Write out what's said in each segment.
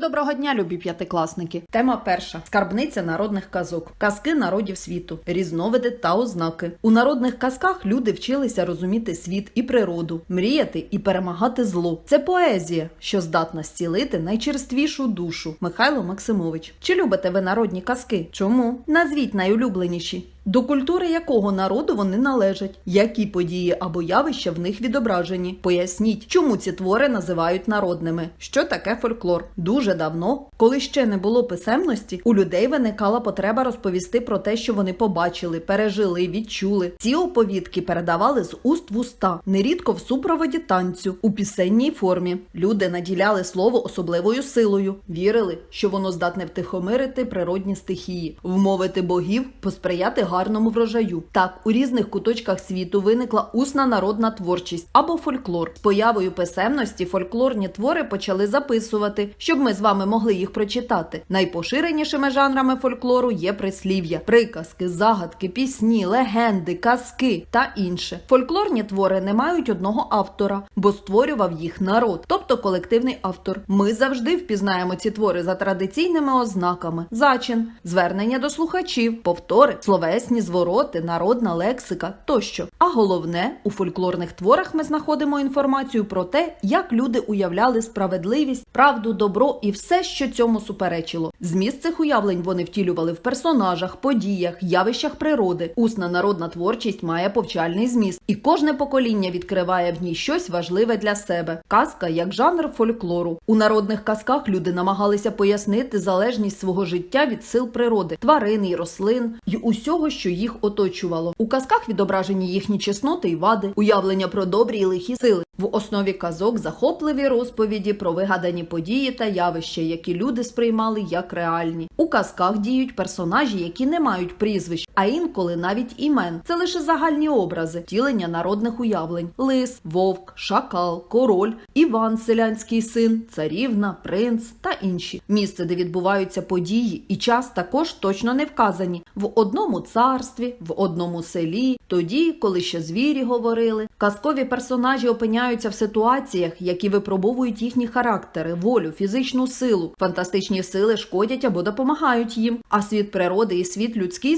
Доброго дня, любі п'ятикласники. Тема перша: скарбниця народних казок, казки народів світу, різновиди та ознаки. У народних казках люди вчилися розуміти світ і природу, мріяти і перемагати зло. Це поезія, що здатна зцілити найчерствішу душу. Михайло Максимович. Чи любите ви народні казки? Чому? Назвіть найулюбленіші. До культури якого народу вони належать, які події або явища в них відображені. Поясніть, чому ці твори називають народними. Що таке фольклор? Дуже давно, коли ще не було писемності, у людей виникала потреба розповісти про те, що вони побачили, пережили, відчули. Ці оповідки передавали з уст в уста, нерідко в супроводі танцю у пісенній формі. Люди наділяли слово особливою силою, вірили, що воно здатне втихомирити природні стихії, вмовити богів, посприяти гарному врожаю. Так, у різних куточках світу виникла усна народна творчість або фольклор. З появою писемності фольклорні твори почали записувати, щоб ми з вами могли їх прочитати. Найпоширенішими жанрами фольклору є прислів'я, приказки, загадки, пісні, легенди, казки та інше. Фольклорні твори не мають одного автора, бо створював їх народ, тобто колективний автор. Ми завжди впізнаємо ці твори за традиційними ознаками: зачин, звернення до слухачів, повтори, словесні звороти, народна лексика тощо. А головне, у фольклорних творах ми знаходимо інформацію про те, як люди уявляли справедливість, правду, добро і все, що цьому суперечило. Зміст цих уявлень вони втілювали в персонажах, подіях, явищах природи. Усна народна творчість має повчальний зміст, і кожне покоління відкриває в ній щось важливе для себе. Казка як жанр фольклору. У народних казках люди намагалися пояснити залежність свого життя від сил природи, тварин і рослин і усього, що їх оточувало. У казках відображені їхні чесноти і вади, уявлення про добрі і лихі сили. В основі казок захопливі розповіді про вигадані події та явища, які люди сприймали як реальні. У казках діють персонажі, які не мають прізвищ, а інколи навіть імен. Це лише загальні образи, втілення народних уявлень: лис, вовк, шакал, король, Іван, селянський син, царівна, принц та інші. Місце, де відбуваються події, і час також точно не вказані в одному царстві, в одному селі, тоді, коли ще звірі говорили. Казкові персонажі опиняються в ситуаціях, які випробовують їхні характери, волю, фізичну силу. Фантастичні сили шкодять або допомагають їм. А світ природи і світ людський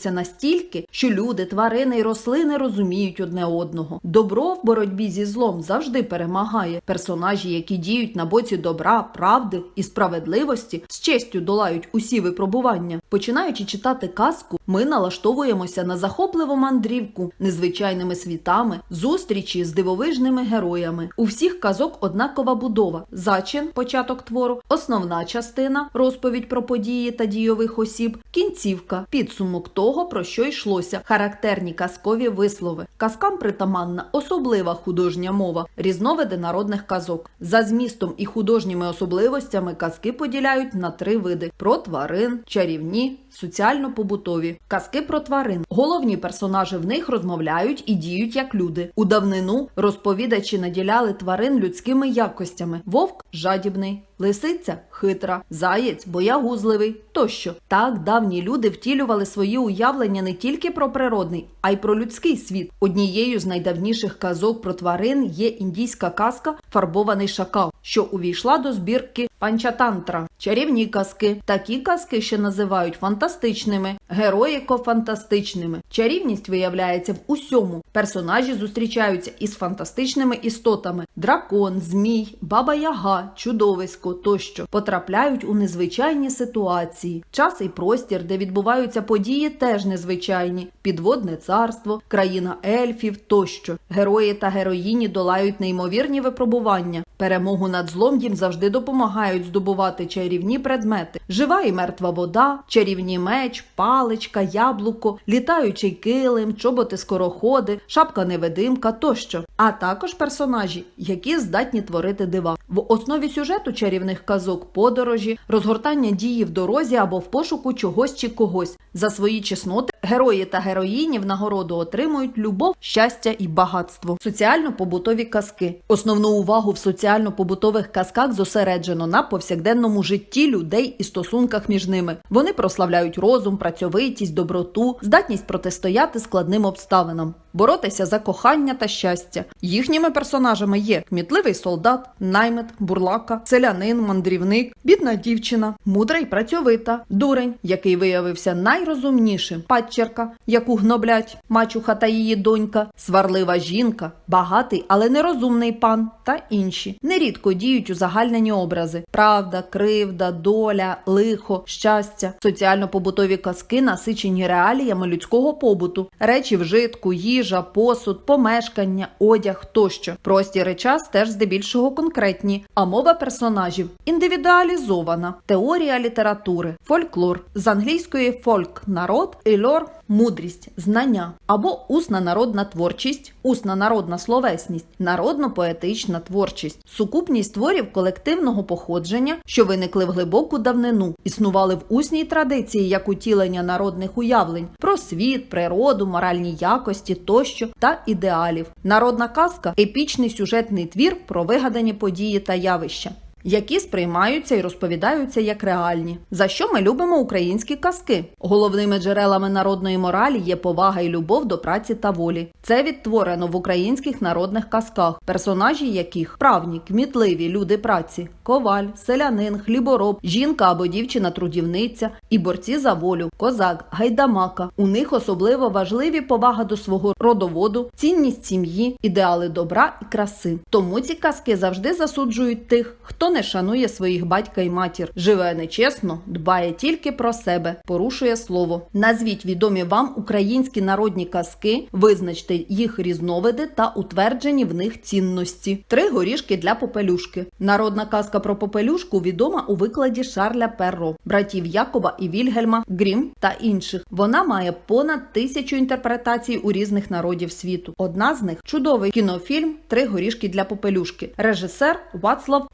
зближуються настільки, що люди, тварини і рослини розуміють одне одного. Добро в боротьбі зі злом завжди перемагає. Персонажі, які діють на боці добра, правди і справедливості, з честю долають усі випробування. Починаючи читати казку, ми налаштовуємося на захопливу мандрівку незвичайними світами, зустрічі з дивовижними героями. У всіх казок однакова будова: зачин, початок твору, основна частина, розповідь про події та дійових осіб, кінцівка, підсумок того, про що йшлося, характерні казкові вислови. Казкам притаманна особлива художня мова, різновиди народних казок. За змістом і художніми особливостями казки поділяють на три види: про тварин, чарівні, соціально-побутові. Казки про тварин. Головні персонажі в них розмовляють і діють як люди. У давнину розповідачі наділяли тварин людськими якостями: вовк жадібний. Лисиця хитра, заєць боягузливий тощо. Так давні люди втілювали свої уявлення не тільки про природний, а й про людський світ. Однією з найдавніших казок про тварин є індійська казка Фарбований шакал, що увійшла до збірки Панчатантра. Чарівні казки. Такі казки ще називають фантастичними, героїко-фантастичними. Чарівність виявляється в усьому. Персонажі зустрічаються із фантастичними істотами: дракон, змій, баба яга, чудовисько тощо потрапляють у незвичайні ситуації. Час і простір, де відбуваються події, теж незвичайні: підводне царство, країна ельфів тощо. Герої та героїні долають неймовірні випробування. Перемогу над злом їм завжди допомагають здобувати чарівні предмети: жива і мертва вода, чарівні меч, паличка, яблуко, літаючий килим, чоботи скороходи, шапка невидимка тощо, а також персонажі, які здатні творити дива. В основі сюжету чарівних казок подорожі, розгортання дії в дорозі або в пошуку чогось чи когось. За свої чесноти Герої та героїні в нагороду отримують любов, щастя і багатство. Соціально-побутові казки. Основну увагу в соціально-побутових казках зосереджено на повсякденному житті людей і стосунках між ними. Вони прославляють розум, працьовитість, доброту, здатність протистояти складним обставинам, боротися за кохання та щастя. Їхніми персонажами є кмітливий солдат, наймит, бурлака, селянин, мандрівник, бідна дівчина, мудра й працьовита, дурень, який виявився найрозумнішим, падчерка, яку гноблять мачуха та її донька, сварлива жінка, багатий, але нерозумний пан та інші. Нерідко діють узагальнені образи: правда, кривда, доля, лихо, щастя. Соціально-побутові казки насичені реаліями людського побуту, речі вжитку, їжа, посуд, помешкання, одяг тощо. Простір і час теж здебільшого конкретні, а мова персонажів індивідуалізована. Теорія літератури, фольклор з англійської фольк народ і лор мудрість, знання або усна народна творчість, усна народна словесність, народно-поетична творчість, сукупність творів колективного походження, що виникли в глибоку давнину, існували в усній традиції як утілення народних уявлень про світ, природу, моральні якості тощо та ідеалів. Народна казка епічний сюжетний твір про вигадані події та явища які сприймаються і розповідаються як реальні. За що ми любимо українські казки? Головними джерелами народної моралі є повага і любов до праці та волі. Це відтворено в українських народних казках, персонажі яких правні, кмітливі люди праці, коваль, селянин, хлібороб, жінка або дівчина-трудівниця і борці за волю, козак, гайдамака. У них особливо важливі повага до свого родоводу, цінність сім'ї, ідеали добра і краси. Тому ці казки завжди засуджують тих, хто не шанує своїх батька і матір, живе нечесно, дбає тільки про себе, порушує слово. Назвіть відомі вам українські народні казки, визначте їх різновиди та утверджені в них цінності. Три горішки для попелюшки. Народна казка про попелюшку відома у викладі Шарля Перро, братів Якоба і Вільгельма, Грім та інших. Вона має понад тисячу інтерпретацій у різних народів світу. Одна з них чудовий кінофільм Три горішки для попелюшки. Режисер Вацлав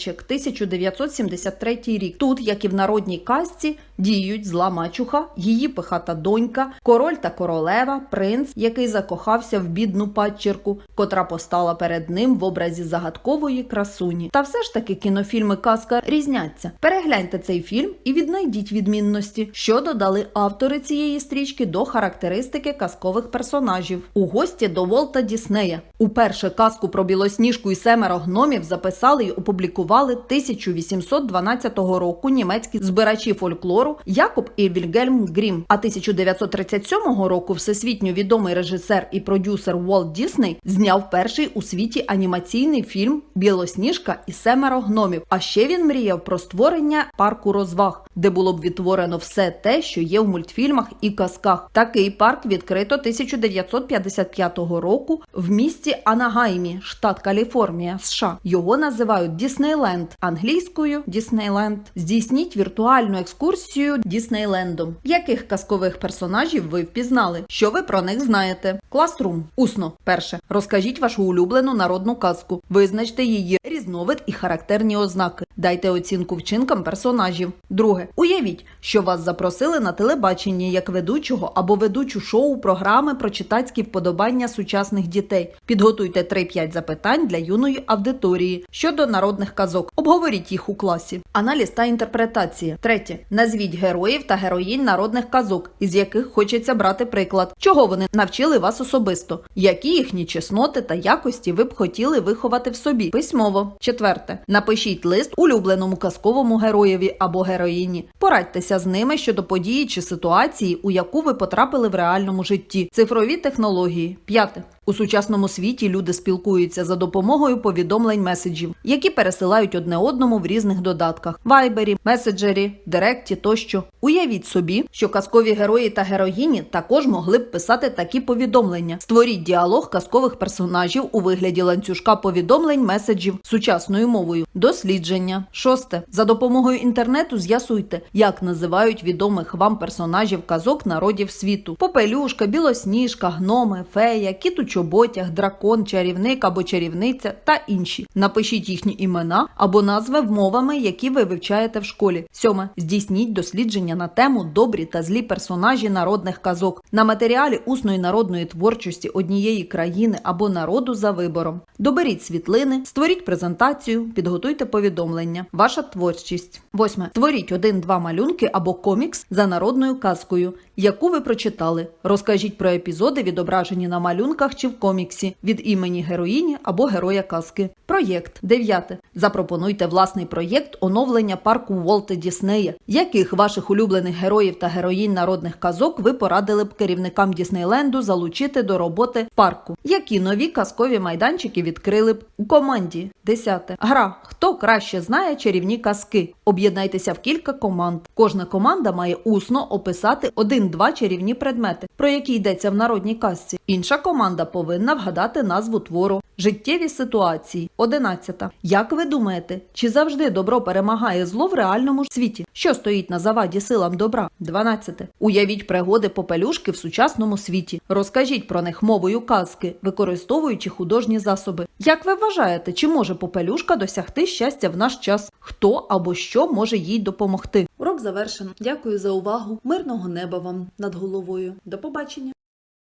Ворлічек, 1973 рік. Тут, як і в народній казці, діють зла мачуха, її пихата донька, король та королева, принц, який закохався в бідну падчірку, котра постала перед ним в образі загадкової красуні. Та все ж таки кінофільми казка різняться. Перегляньте цей фільм і віднайдіть відмінності, що додали автори цієї стрічки до характеристики казкових персонажів. У гості до Волта Діснея. Уперше казку про білосніжку і семеро гномів записали й опублікували 1812 року німецькі збирачі фольклору Якоб і Вільгельм Грім. А 1937 року всесвітньо відомий режисер і продюсер Уолт Дісней зняв перший у світі анімаційний фільм Білосніжка і семеро гномів. А ще він мріяв про створення парку розваг, де було б відтворено все те, що є в мультфільмах і казках. Такий парк відкрито 1955 року в місті Анагаймі, штат Каліфорнія, США. Його називають Діснейленд англійською Діснейленд. Здійсніть віртуальну екскурсію Діснейлендом. Яких казкових персонажів ви впізнали? Що ви про них знаєте? Класрум. Усно. Перше. Розкажіть вашу улюблену народну казку. Визначте її різновид і характерні ознаки. Дайте оцінку вчинкам персонажів. Друге. Уявіть, що вас запросили на телебаченні як ведучого або ведучу шоу програми про читацькі вподобання сучасних дітей. Підготуйте 3-5 запитань для юної аудиторії щодо народних казок. Обговоріть їх у класі. Аналіз та інтерпретація. Третє. Назвіть героїв та героїнь народних казок, із яких хочеться брати приклад. Чого вони навчили вас особисто? Які їхні чесноти та якості ви б хотіли виховати в собі? Письмово. Четверте. Напишіть лист улюбленому казковому героєві або героїні. Порадьтеся з ними щодо події чи ситуації, у яку ви потрапили в реальному житті. Цифрові технології. П'яте. У сучасному світі люди спілкуються за допомогою повідомлень меседжів, які пересилають одне одному в різних додатках: вайбері, меседжері, директі тощо. Уявіть собі, що казкові герої та героїні також могли б писати такі повідомлення. Створіть діалог казкових персонажів у вигляді ланцюжка повідомлень меседжів сучасною мовою. Дослідження. Шосте. За допомогою інтернету з'ясуйте, як називають відомих вам персонажів казок народів світу: Попелюшка, білосніжка, гноми, фея, кіту чоботяг, дракон, чарівник або чарівниця та інші. Напишіть їхні імена або назви вмовами, які ви вивчаєте в школі. Сьоме. Здійсніть дослідження на тему добрі та злі персонажі народних казок на матеріалі усної народної творчості однієї країни або народу за вибором. Доберіть світлини, створіть презентацію, підготуйте повідомлення. Ваша творчість. Восьме. Створіть один-два малюнки або комікс за народною казкою, яку ви прочитали. Розкажіть про епізоди, відображені на малюнках чи в коміксі від імені героїні або героя казки. Проєкт. Дев'яте. Запропонуйте власний проєкт оновлення парку Уолта Діснея. Яких ваших улюблених героїв та героїнь народних казок ви порадили б керівникам Діснейленду залучити до роботи парку? Які нові казкові майданчики відкрили б у команді? Десяте. Гра. Хто краще знає чарівні казки? Об'єднайтеся в кілька команд. Кожна команда має усно описати один-два чарівні предмети, про які йдеться в народній казці. Інша команда повинна вгадати назву твору. Життєві ситуації. Одинадцята. Як ви думаєте, чи завжди добро перемагає зло в реальному світі? Що стоїть на заваді силам добра? 12. Уявіть пригоди попелюшки в сучасному світі. Розкажіть про них мовою казки, використовуючи художні засоби. Як ви вважаєте, чи може попелюшка досягти щастя в наш час? Хто або що може їй допомогти? Урок завершено. Дякую за увагу. Мирного неба вам над головою. До побачення.